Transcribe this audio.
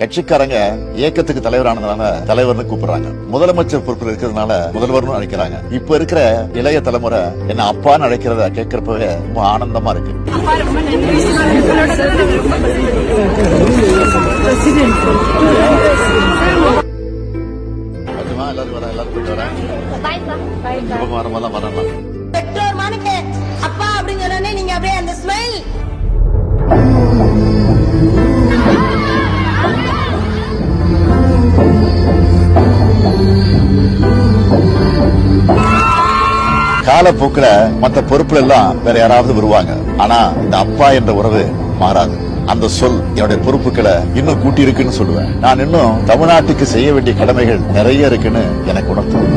கட்சிக்காரங்க இயக்கத்துக்கு தலைவரானதுனால தலைவர்னு கூப்பிடுறாங்க. முதலமைச்சர் பொறுப்பில் இருக்கிறதுனால முதல்வர்னு அழைக்கிறாங்க. இப்ப இருக்கிற இளைய தலைமுறை என்ன அப்பான்னு அழைக்கிறத கேட்கிறப்பவே ரொம்ப ஆனந்தமா இருக்கு. எல்லாரும் வரேன் எல்லாரும் போயிட்டு வரேன். வரலாம் காலப்போக்கில் மற்ற பொறுப்புல எல்லாம் வேற யாராவது வருவாங்க. ஆனா இந்த அப்பா என்ற உறவு மாறாது. அந்த சொல் என்னுடைய பொறுப்புகளை இன்னும் கூட்டி இருக்குன்னு சொல்லுவேன். நான் இன்னும் தமிழ்நாட்டுக்கு செய்ய வேண்டிய கடமைகள் நிறைய இருக்குன்னு எனக்கு உணர்த்தும்